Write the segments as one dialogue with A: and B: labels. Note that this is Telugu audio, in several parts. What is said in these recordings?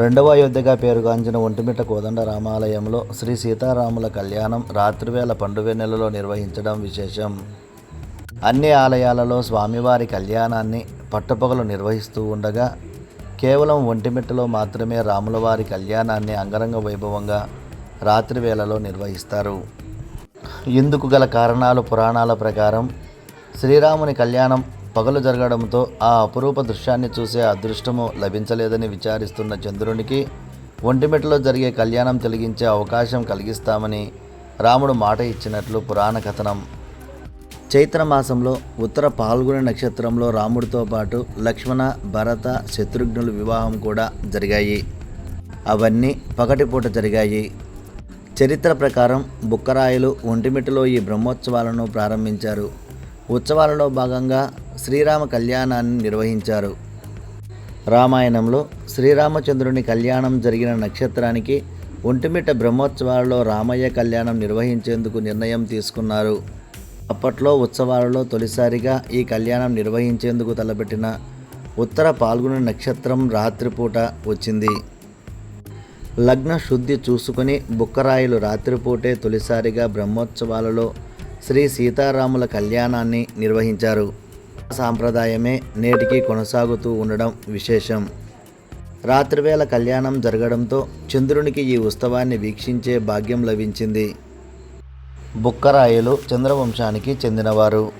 A: రెండవ అయోధ్యగా పేరుగాంచిన ఒంటిమిట్ట కోదండ రామాలయంలో శ్రీ సీతారాముల కళ్యాణం రాత్రివేళ పండుగ నెలలో నిర్వహించడం విశేషం. అన్ని ఆలయాలలో స్వామివారి కళ్యాణాన్ని పట్టుపగలు నిర్వహిస్తూ ఉండగా కేవలం ఒంటిమిట్టలో మాత్రమే రాములవారి కళ్యాణాన్ని అంగరంగ వైభవంగా రాత్రి వేళలో నిర్వహిస్తారు. ఇందుకు గల కారణాలు పురాణాల ప్రకారం శ్రీరాముని కళ్యాణం పగలు జరగడంతో ఆ అపురూప దృశ్యాన్ని చూసే అదృష్టము లభించలేదని విచారిస్తున్న చంద్రునికి ఒంటిమిట్టలో జరిగే కళ్యాణం తొలగించే అవకాశం కలిగిస్తామని రాముడు మాట ఇచ్చినట్లు పురాణ కథనం. చైత్ర మాసంలో ఉత్తర పాల్గొని నక్షత్రంలో రాముడితో పాటు లక్ష్మణ భరత శత్రుఘ్నుల వివాహం కూడా జరిగాయి. అవన్నీ పగటిపూట జరిగాయి. చరిత్ర ప్రకారం బుక్కరాయలు ఒంటిమిటలో ఈ బ్రహ్మోత్సవాలను ప్రారంభించారు. ఉత్సవాలలో భాగంగా శ్రీరామ కళ్యాణాన్ని నిర్వహించారు. రామాయణంలో శ్రీరామచంద్రుని కళ్యాణం జరిగిన నక్షత్రానికి ఒంటిమిట బ్రహ్మోత్సవాలలో రామయ్య కళ్యాణం నిర్వహించేందుకు నిర్ణయం తీసుకున్నారు. అప్పట్లో ఉత్సవాలలో తొలిసారిగా ఈ కళ్యాణం నిర్వహించేందుకు తలపెట్టిన ఉత్తర పాల్గొని నక్షత్రం రాత్రిపూట వచ్చింది. లగ్న శుద్ధి చూసుకుని బుక్కరాయిలు రాత్రిపూటే తొలిసారిగా బ్రహ్మోత్సవాలలో శ్రీ సీతారాముల కళ్యాణాన్ని నిర్వహించారు. ఆ సాంప్రదాయమే నేటికి కొనసాగుతూ ఉండడం విశేషం. రాత్రివేళ కళ్యాణం జరగడంతో చంద్రునికి ఈ ఉత్సవాన్ని వీక్షించే భాగ్యం లభించింది. బుక్కరాయలు చంద్రవంశానికి చెందినవారు.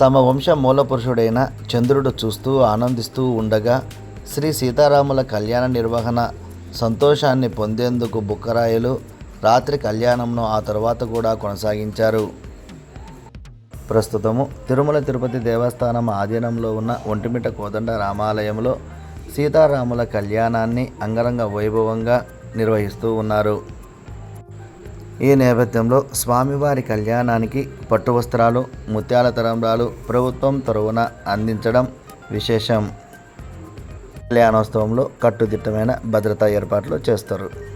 A: తమ వంశ మూలపురుషుడైన చంద్రుడు చూస్తూ ఆనందిస్తూ ఉండగా శ్రీ సీతారాముల కళ్యాణ నిర్వహణ సంతోషాన్ని పొందేందుకు బుక్కరాయలు రాత్రి కళ్యాణంను ఆ తర్వాత కూడా కొనసాగించారు. ప్రస్తుతము తిరుమల తిరుపతి దేవస్థానం ఆధీనంలో ఉన్న ఒంటిమిట కోదండ రామాలయంలో సీతారాముల కళ్యాణాన్ని అంగరంగ వైభవంగా నిర్వహిస్తూ ఉన్నారు. ఈ నేపథ్యంలో స్వామివారి కళ్యాణానికి పట్టు వస్త్రాలు ముత్యాల తరంబ్రాలు ప్రభుత్వం తరవున అందించడం విశేషం. కళ్యాణోత్సవంలో కట్టుదిట్టమైన భద్రతా ఏర్పాట్లు చేస్తారు.